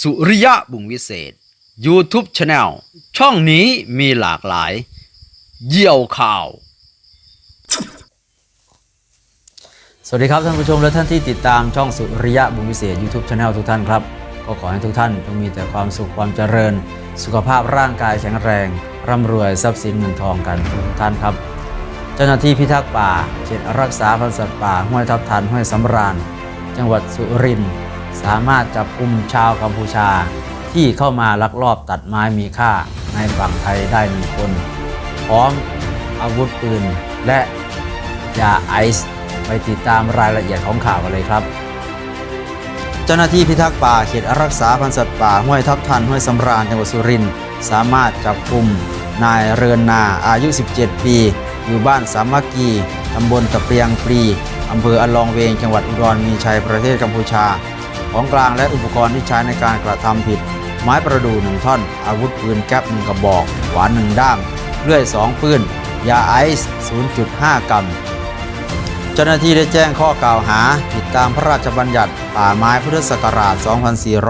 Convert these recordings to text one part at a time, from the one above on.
สุริยะบุงวิเศษ YouTube Channel ช่องนี้มีหลากหลาย เยี่ยวข่าว สวัสดีครับท่านผู้ชมและท่านที่ติดตามช่องสุริยะบุญวิเศษ YouTube Channel ทุกท่านครับ ก็ขอให้ทุกท่านจงมีแต่ความสุขความเจริญ สุขภาพร่างกายแข็งแรง ร่ำรวยทรัพย์สินเงินทองกันทุกท่านครับ เจ้าหน้าที่พิทักษ์ป่าเขตรักษาพันธุ์สัตว์ป่าห้วยทับทันห้วยสำราญ จังหวัดสุรินทร์ สามารถจับกลุ่มชาวกัมพูชา ที่เข้ามาลักลอบตัดไม้มีค่าในฝั่งไทยได้หนึ่งคน พร้อมอาวุธปืนและยาไอซ์ไปติดตามรายละเอียดของข่าวกันเลยครับเจ้าหน้าที่พิทักษ์ป่าเขตรักษาพันธุ์สัตว์ป่าห้วยทับทันห้วยสำราญจังหวัดสุรินทร์สามารถจับกลุ่มนายเรือนนาอายุ 17 ปี อยู่บ้านสามัคคีตำบลตะเปียงปรีอำเภออลองเวงจังหวัดอุดรมีชัยประเทศกัมพูชา ของกลางและอุปกรณ์ที่ใช้ในการกระทำผิด ไม้ประดู่หนึ่งท่อน อาวุธปืนแก๊ปหนึ่งกระบอก หวานหนึ่งด้ามเลื่อยสองปืน ยาไอซ์ 0.5 กรัม เจ้าหน้าที่ได้แจ้งข้อกล่าวหา ผิดตามพระราชบัญญัติป่าไม้พุทธศักราช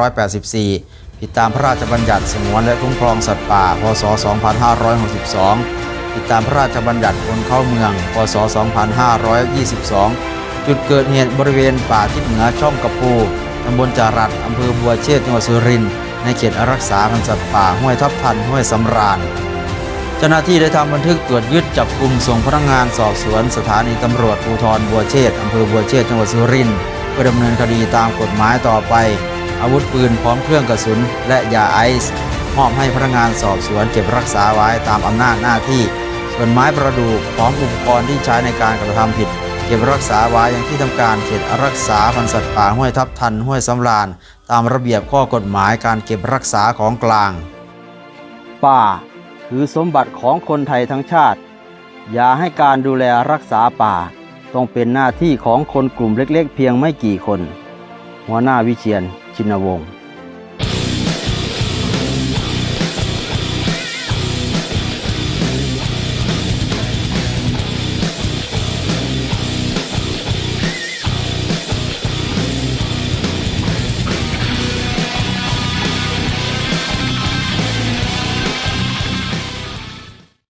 2484 ผิดตามพระราชบัญญัติสงวนและคุ้มครองสัตว์ป่า พศ 2562 ผิดตามพระราชบัญญัติคนเข้าเมือง พศ 2522 จุดเกิดเหตุบริเวณป่าทิศเหนือช่องกระปู ตำบลจารัดอำเภอบัวเชษจังหวัดสุรินทร์ในเขตรักษาพันธุ์สัตว์ป่าห้วยทับทันห้วยสำราญเจ้าหน้าที่ได้ทำบันทึกตรวจยึดจับกลุ่มส่งพนักงานสอบสวนสถานีตำรวจภูธรบัวเชษอำเภอบัวเชษจังหวัดสุรินทร์เพื่อดำเนินคดีตามกฎหมายต่อไป อาวุธปืนพร้อมเครื่องกระสุน และยาไอซ์มอบให้พนักงานสอบสวนเก็บรักษาไว้ตามอำนาจหน้าที่ ส่วนไม้ประดู่พร้อมอุปกรณ์ที่ใช้ในการกระทำผิด เก็บรักษาไว้อยังที่ทำการเขตรักษาพันธุ์สัตว์ป่าห้วยทับทันห้วยสำราญตามระเบียบข้อกฎหมายการเก็บรักษาของกลาง ป่าคือสมบัติของคนไทยทั้งชาติ อย่าให้การดูแลรักษาป่า ต้องเป็นหน้าที่ของคนกลุ่มเล็กๆ เพียงไม่กี่คน หัวหน้าวิเชียนชินวงศ์